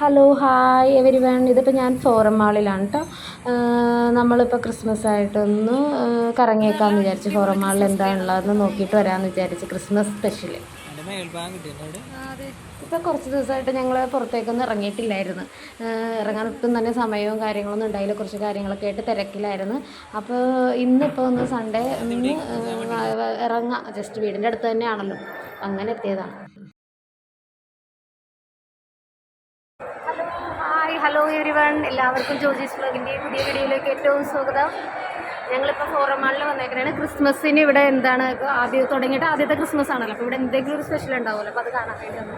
Hello hi every one ഇതിപ്പോൾ ഞാൻ forum മാളിലാണ് കേട്ടോ നമ്മളിപ്പോൾ ക്രിസ്മസ് ആയിട്ടൊന്ന് കറങ്ങിയേക്കാമെന്ന് വിചാരിച്ച് ഫോറം മാളിൽ എന്താണുള്ളതെന്ന് നോക്കിയിട്ട് വരാമെന്ന് വിചാരിച്ച് ക്രിസ്മസ് സ്പെഷ്യൽ ഇപ്പോൾ കുറച്ച് ദിവസമായിട്ട് ഞങ്ങൾ പുറത്തേക്കൊന്നും ഇറങ്ങിയിട്ടില്ലായിരുന്നു. ഇറങ്ങാൻ ഒട്ടും തന്നെ സമയവും കാര്യങ്ങളൊന്നും ഉണ്ടായില്ല. കുറച്ച് കാര്യങ്ങളൊക്കെ ആയിട്ട് തിരക്കിലായിരുന്നു. അപ്പോൾ ഇന്നിപ്പോൾ ഒന്ന് സൺഡേ ഒന്ന് ഇറങ്ങാം. ജസ്റ്റ് വീടിന്റെ അടുത്ത് തന്നെയാണല്ലോ. അങ്ങനെ എത്തിയതാണ്. ഹായ് ഹലോ എവരി വൺ എല്ലാവർക്കും ജോജീസ് ബ്ലോഗിന്റെ പുതിയ വീഡിയോയിലേക്ക് ഏറ്റവും സ്വാഗതം. ഞങ്ങളിപ്പോൾ ഫോറം മാളിൽ വന്നേക്കണേ ക്രിസ്മസിന് ഇവിടെ എന്താണ് ആദ്യം തുടങ്ങിയിട്ട് ആദ്യത്തെ ക്രിസ്മസ് ആണല്ലോ. അപ്പോൾ ഇവിടെ എന്തെങ്കിലും ഒരു സ്പെഷ്യൽ ഉണ്ടാവുമല്ലോ. അപ്പോൾ അത് കാണാൻ വേണ്ടി വന്നു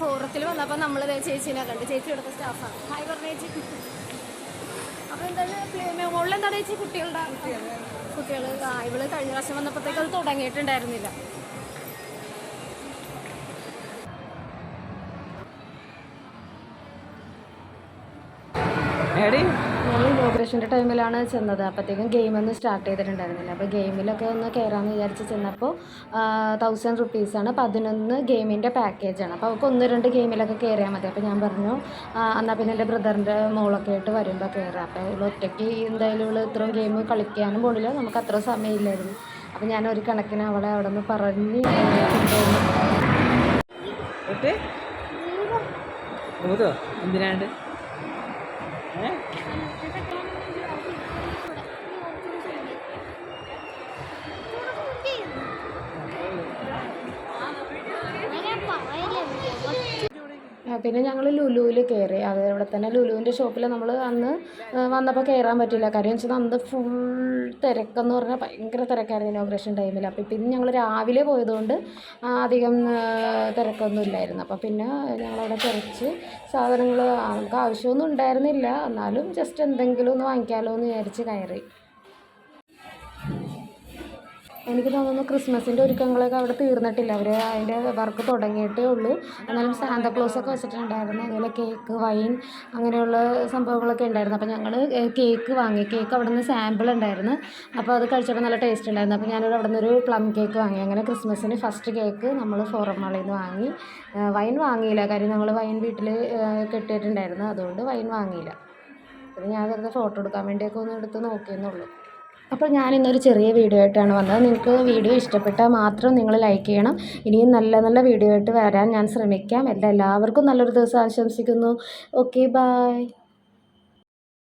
ഫോറത്തിൽ വന്നപ്പോൾ നമ്മൾ ചേച്ചീനെ കണ്ട്. ചേച്ചി എടുത്ത സ്റ്റാഫാണ് ഹായ് പറഞ്ഞ ചേച്ചി. അപ്പോൾ എന്താണ് മുകളിൽ എന്താണ് ചേച്ചി കുട്ടികളുടെ? കുട്ടികൾ ഇവൾ കഴിഞ്ഞ പ്രാവശ്യം വന്നപ്പോഴത്തേക്ക് അത് തുടങ്ങിയിട്ടുണ്ടായിരുന്നില്ല. എടി ഞാൻ ഇനോഗ്രേഷന്റെ ടൈമിലാണ് ചെന്നത്. അപ്പോഴത്തേക്കും ഗെയിമൊന്നും സ്റ്റാർട്ട് ചെയ്തിട്ടുണ്ടായിരുന്നില്ല. അപ്പോൾ ഗെയിമിലൊക്കെ ഒന്ന് കയറാമെന്ന് വിചാരിച്ച് ചെന്നപ്പോൾ തൗസൻഡ് റുപ്പീസാണ് പതിനൊന്ന് ഗെയിമിന്റെ പാക്കേജാണ് അപ്പോൾ അവൾക്ക് ഒന്ന് രണ്ട് ഗെയിമിലൊക്കെ കയറിയാൽ മതി. അപ്പോൾ ഞാൻ പറഞ്ഞു എന്നാൽ പിന്നെ എന്റെ ബ്രദറിന്റെ മോളൊക്കെ ആയിട്ട് വരുമ്പോൾ കയറാം അപ്പോൾ ഇവൾ ഒറ്റയ്ക്ക് എന്തായാലും ഇവൾ ഇത്രയും ഗെയിം കളിക്കാനും പോണില്ല. നമുക്ക് അത്ര സമയമില്ലായിരുന്നു. അപ്പോൾ ഞാൻ ഒരു കണക്കിന് അവളെ അവിടെ നിന്ന് പറഞ്ഞ് കൊണ്ടുവന്നു. ഒട്ട് പിന്നെ ഞങ്ങൾ ലുലുവിൽ കയറി അത് ഇവിടെ തന്നെ ലുലുവിന്റെ ഷോപ്പിൽ നമ്മൾ അന്ന് വന്നപ്പോൾ കയറാൻ പറ്റില്ല. കാര്യം വെച്ചാൽ അന്ന് ഫുൾ തിരക്കെന്ന് പറഞ്ഞാൽ ഭയങ്കര തിരക്കായിരുന്നു ഇനോഗ്രേഷൻ ടൈമിൽ അപ്പോൾ പിന്നെ ഞങ്ങൾ രാവിലെ പോയതുകൊണ്ട് അധികം തിരക്കൊന്നും ഇല്ലായിരുന്നു. അപ്പോൾ പിന്നെ ഞങ്ങളവിടെ തിരച്ച് സാധനങ്ങൾ നമുക്ക് ആവശ്യമൊന്നും ഉണ്ടായിരുന്നില്ല. എന്നാലും ജസ്റ്റ് എന്തെങ്കിലും ഒന്ന് വാങ്ങിക്കാമല്ലോ എന്ന് വിചാരിച്ച് കയറി. എനിക്ക് തോന്നുന്നു ക്രിസ്മസിന്റെ ഒരുക്കങ്ങളൊക്കെ അവിടെ തീർന്നിട്ടില്ല. അവർ അതിന്റെ വർക്ക് തുടങ്ങിയിട്ടേ ഉള്ളൂ. എന്നാലും സാന്താക്ലോസൊക്കെ വെച്ചിട്ടുണ്ടായിരുന്നു. അതുപോലെ കേക്ക് വൈൻ അങ്ങനെയുള്ള സംഭവങ്ങളൊക്കെ ഉണ്ടായിരുന്നു. അപ്പോൾ ഞങ്ങൾ കേക്ക് വാങ്ങി. കേക്ക് അവിടെ നിന്ന് സാമ്പിൾ ഉണ്ടായിരുന്നു. അപ്പോൾ അത് കഴിച്ചപ്പോൾ നല്ല ടേസ്റ്റ് ഉണ്ടായിരുന്നു. അപ്പോൾ ഞാനൊരു അവിടെ നിന്നൊരു പ്ലം കേക്ക് വാങ്ങി. അങ്ങനെ ക്രിസ്മസിന് ഫസ്റ്റ് കേക്ക് നമ്മൾ ഫോറം നിന്ന് വാങ്ങി. വൈൻ വാങ്ങിയില്ല. കാര്യം നമ്മൾ വൈൻ വീട്ടിൽ കെട്ടിയിട്ടുണ്ടായിരുന്നു. അതുകൊണ്ട് വൈൻ വാങ്ങിയില്ല. പിന്നെ ഞാൻ വെറുതെ ഫോട്ടോ എടുക്കാൻ വേണ്ടിയൊക്കെ ഒന്ന് എടുത്ത് നോക്കിയെന്നുള്ളൂ അപ്പോൾ ഞാൻ ഇന്നൊരു ചെറിയ വീഡിയോ ആയിട്ടാണ് വന്നത്. നിങ്ങൾക്ക് വീഡിയോ ഇഷ്ടപ്പെട്ടാൽ മാത്രം നിങ്ങൾ ലൈക്ക് ചെയ്യണം. ഇനിയും നല്ല നല്ല വീഡിയോ ആയിട്ട് വരാൻ ഞാൻ ശ്രമിക്കാം. എല്ലാ എല്ലാവർക്കും നല്ലൊരു ദിവസം ആശംസിക്കുന്നു. Okay bye